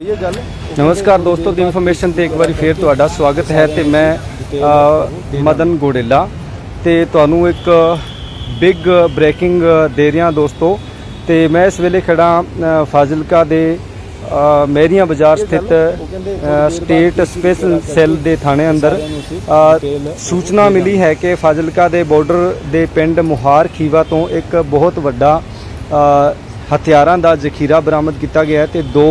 ਇਹ ਗੱਲ ਨਮਸਕਾਰ ਦੋਸਤੋ ਦੀ ਇਨਫੋਰਮੇਸ਼ਨ ਤੇ ਇੱਕ ਵਾਰੀ ਫੇਰ ਤੁਹਾਡਾ ਸਵਾਗਤ ਹੈ ਤੇ ਮੈਂ ਮਦਨ ਗੋੜੇਲਾ ਤੇ ਤੁਹਾਨੂੰ ਇੱਕ ਬਿਗ ਬ੍ਰੇਕਿੰਗ ਦੇ ਰਿਹਾ ਦੋਸਤੋ ਤੇ ਮੈਂ ਇਸ ਵੇਲੇ ਖੜਾ ਫਾਜ਼ਿਲਕਾ ਦੇ ਅ, ਮਹਿਰੀਆਂ ਬਾਜ਼ਾਰ ਸਥਿਤ ਸਟੇਟ ਸਪੈਸ਼ਲ ਸੈੱਲ ਦੇ ਥਾਣੇ ਅੰਦਰ ਸੂਚਨਾ ਮਿਲੀ ਹੈ ਕਿ ਫਾਜ਼ਿਲਕਾ ਦੇ ਬਾਰਡਰ ਦੇ ਪਿੰਡ ਮੁਹਾਰ ਖੀਵਾ ਤੋਂ ਇੱਕ ਬਹੁਤ ਵੱਡਾ ਹਥਿਆਰਾਂ ਦਾ ਜ਼ਖੀਰਾ ਬਰਾਮਦ ਕੀਤਾ ਗਿਆ ਤੇ ਦੋ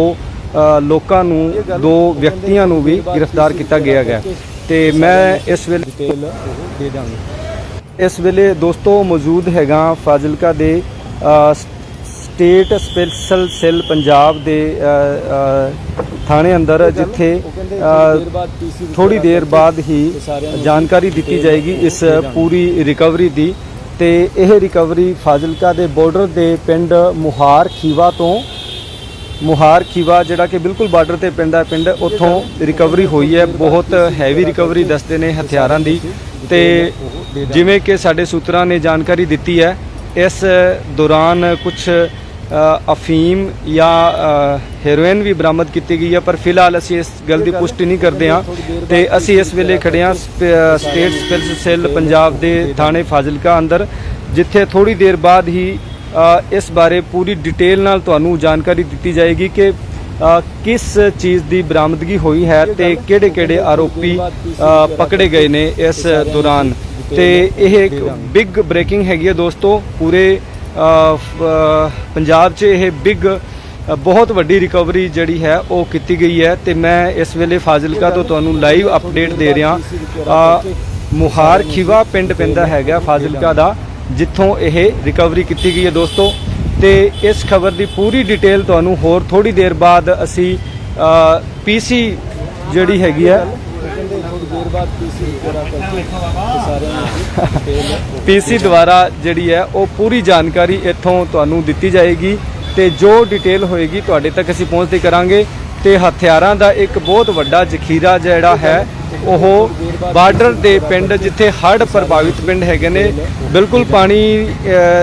ਲੋਕਾਂ ਨੂੰ ਦੋ ਵਿਅਕਤੀਆਂ ਨੂੰ ਵੀ ਗ੍ਰਿਫਤਾਰ ਕੀਤਾ ਗਿਆ ਹੈ ਤੇ ਮੈਂ ਇਸ ਵੇਲੇ ਡਿਟੇਲ ਦੇ ਦਾਂਗੇ। ਇਸ ਵੇਲੇ ਦੋਸਤੋ ਮੌਜੂਦ ਹੈਗਾ ਫਾਜ਼ਿਲਕਾ ਦੇ ਸਟੇਟ ਸਪੈਸ਼ਲ ਸੈੱਲ ਪੰਜਾਬ ਦੇ ਥਾਣੇ ਅੰਦਰ ਜਿੱਥੇ ਥੋੜੀ ਦੇਰ ਬਾਅਦ ਹੀ ਜਾਣਕਾਰੀ ਦਿੱਤੀ ਜਾਏਗੀ ਇਸ ਪੂਰੀ ਰਿਕਵਰੀ ਦੀ। ਤੇ ਇਹ ਰਿਕਵਰੀ ਫਾਜ਼ਿਲਕਾ ਦੇ ਬਾਰਡਰ ਦੇ ਪਿੰਡ ਮੁਹਾਰ ਖੀਵਾ ਤੋਂ ਮੁਹਾਰ ਖੀਵਾ ਜਿਹੜਾ ਕਿ ਬਿਲਕੁਲ ਬਾਰਡਰ ਤੇ ਪੈਂਦਾ ਪਿੰਡ ਉੱਥੋਂ ਰਿਕਵਰੀ ਹੋਈ ਹੈ। ਬਹੁਤ ਹੈਵੀ ਰਿਕਵਰੀ ਦੱਸਦੇ ਨੇ ਹਥਿਆਰਾਂ ਦੀ। ਤੇ ਜਿਵੇਂ ਕਿ ਸਾਡੇ ਸੂਤਰਾਂ ਨੇ ਜਾਣਕਾਰੀ ਦਿੱਤੀ ਹੈ ਇਸ ਦੌਰਾਨ ਕੁਝ ਅਫੀਮ ਜਾਂ ਅ, ਹੈਰੋਇਨ ਵੀ ਬਰਾਮਦ ਕੀਤੀ ਗਈ ਹੈ। ਪਰ ਫਿਲਹਾਲ ਅਸੀਂ ਇਸ ਗੱਲ ਦੀ ਪੁਸ਼ਟੀ ਨਹੀਂ ਕਰਦੇ ਹਾਂ। ਤੇ ਅਸੀਂ ਇਸ ਵੇਲੇ ਖੜੇ ਹਾਂ ਸਪ- ਸਟੇਟ ਸਪੈਸ਼ਲ ਸੈੱਲ ਪੰਜਾਬ ਦੇ ਥਾਣੇ ਫਾਜ਼ਿਲਕਾ ਅੰਦਰ ਜਿੱਥੇ ਥੋੜੀ ਦੇਰ ਬਾਅਦ ਹੀ ਇਸ ਬਾਰੇ ਪੂਰੀ ਡਿਟੇਲ ਨਾਲ ਤੁਹਾਨੂੰ ਜਾਣਕਾਰੀ ਦਿੱਤੀ ਜਾਏਗੀ ਕਿ ਕਿਸ ਚੀਜ਼ ਦੀ ਬਰਾਮਦਗੀ ਹੋਈ ਹੈ ਤੇ ਕਿਹੜੇ-ਕਿਹੜੇ ਆਰੋਪੀ ਪਕੜੇ ਗਏ ਨੇ ਇਸ ਦੌਰਾਨ। ਤੇ ਇਹ ਇੱਕ ਬਿਗ ਬ੍ਰੇਕਿੰਗ ਹੈਗੀ ਹੈ ਦੋਸਤੋ, ਪੂਰੇ ਪੰਜਾਬ 'ਚ ਇਹ ਬਿਗ ਬਹੁਤ ਵੱਡੀ ਰਿਕਵਰੀ ਜਿਹੜੀ ਹੈ ਉਹ ਕੀਤੀ ਗਈ ਹੈ। ਤੇ ਮੈਂ ਇਸ ਵੇਲੇ ਫਾਜ਼ਿਲਕਾ ਤੋਂ ਤੁਹਾਨੂੰ ਲਾਈਵ ਅਪਡੇਟ ਦੇ ਰਿਹਾ। ਮੁਹਾਰ ਖਿਵਾ ਪਿੰਡ ਪੈਂਦਾ ਹੈਗਾ ਫਾਜ਼ਿਲਕਾ ਦਾ। ਜਿੱਥੋਂ ਇਹ ਰਿਕਵਰੀ ਕੀਤੀ ਗਈ ਹੈ ਦੋਸਤੋ। ਤੇ ਇਸ ਖਬਰ ਦੀ ਪੂਰੀ ਡਿਟੇਲ ਤੁਹਾਨੂੰ ਹੋਰ ਥੋੜੀ ਦੇਰ ਬਾਅਦ ਅਸੀਂ ਪੀਸੀ ਜਿਹੜੀ ਹੈਗੀ ਹੈ ਕਹਿੰਦੇ ਥੋੜੀ ਪੀਸੀ ਦੁਆਰਾ ਜਿਹੜੀ ਹੈ ਉਹ ਪੂਰੀ ਜਾਣਕਾਰੀ ਇੱਥੋਂ ਤੁਹਾਨੂੰ ਦਿੱਤੀ ਜਾਏਗੀ ਤੇ ਜੋ ਡਿਟੇਲ ਹੋਏਗੀ ਤੁਹਾਡੇ ਤੱਕ ਅਸੀਂ ਪਹੁੰਚਦੀ ਕਰਾਂਗੇ। ਤੇ ਹਥਿਆਰਾਂ ਦਾ ਇੱਕ ਬਹੁਤ ਵੱਡਾ ਜ਼ਖੀਰਾ ਜਿਹੜਾ ਹੈ ਉਹ ਬਾਰਡਰ ਦੇ ਪਿੰਡ ਜਿੱਥੇ ਹੜ੍ਹ ਪ੍ਰਭਾਵਿਤ ਪਿੰਡ ਹੈਗੇ ਨੇ, ਬਿਲਕੁਲ ਪਾਣੀ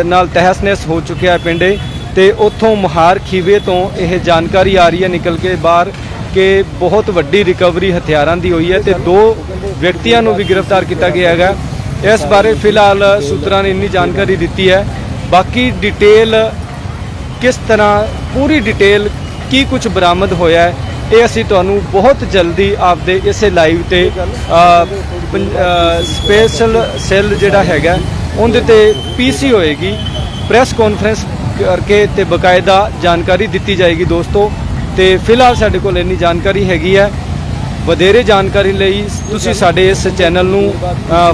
ਨਾਲ ਤਹਿਸ-ਨਹਿਸ ਹੋ ਚੁੱਕਿਆ ਪਿੰਡ ਇਹ ਤੇ ਉੱਥੋਂ ਮਹਾਰ ਖੀਵੇ ਤੋਂ ਇਹ ਜਾਣਕਾਰੀ ਆ ਰਹੀ ਹੈ ਨਿਕਲ ਕੇ ਬਾਹਰ ਕਿ ਬਹੁਤ ਵੱਡੀ ਰਿਕਵਰੀ ਹਥਿਆਰਾਂ ਦੀ ਹੋਈ ਹੈ ਤੇ ਦੋ ਵਿਅਕਤੀਆਂ ਨੂੰ ਵੀ ਗ੍ਰਿਫਤਾਰ ਕੀਤਾ ਗਿਆ ਹੈਗਾ। ਇਸ ਬਾਰੇ ਫਿਲਹਾਲ ਸੂਤਰਾਂ ਨੇ ਇੰਨੀ ਜਾਣਕਾਰੀ ਦਿੱਤੀ ਹੈ। ਬਾਕੀ ਡਿਟੇਲ ਕਿਸ ਤਰ੍ਹਾਂ, ਪੂਰੀ ਡਿਟੇਲ ਕੀ ਕੁਝ ਬਰਾਮਦ ਹੋਇਆ ਹੈ ਇਹ ਅਸੀਂ ਤੁਹਾਨੂੰ ਬਹੁਤ ਜਲਦੀ ਆਪਦੇ ਇਸੇ ਲਾਈਵ ਤੇ ਸਪੈਸ਼ਲ ਸੈੱਲ ਜਿਹੜਾ ਹੈਗਾ, ਉਹਦੇ ਤੇ ਪੀਸੀ ਹੋਏਗੀ। ਪ੍ਰੈਸ ਕਾਨਫਰੰਸ ਕਰਕੇ ਤੇ ਬਕਾਇਦਾ ਜਾਣਕਾਰੀ ਦਿੱਤੀ ਜਾਏਗੀ ਦੋਸਤੋ। ਤੇ ਫਿਲਹਾਲ ਸਾਡੇ ਕੋਲ ਇੰਨੀ ਜਾਣਕਾਰੀ ਹੈਗੀ ਹੈ। ਵਧੇਰੇ ਜਾਣਕਾਰੀ ਲਈ ਤੁਸੀਂ ਸਾਡੇ ਇਸ ਚੈਨਲ ਨੂੰ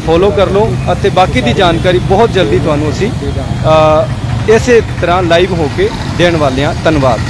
ਫੋਲੋ ਕਰ ਲਓ ਅਤੇ ਬਾਕੀ ਦੀ ਜਾਣਕਾਰੀ ਬਹੁਤ ਜਲਦੀ ਤੁਹਾਨੂੰ ਅਸੀਂ ਇਸੇ ਤਰ੍ਹਾਂ ਲਾਈਵ ਹੋ ਕੇ ਦੇਣ ਵਾਲੇ ਹਾਂ। ਧੰਨਵਾਦ।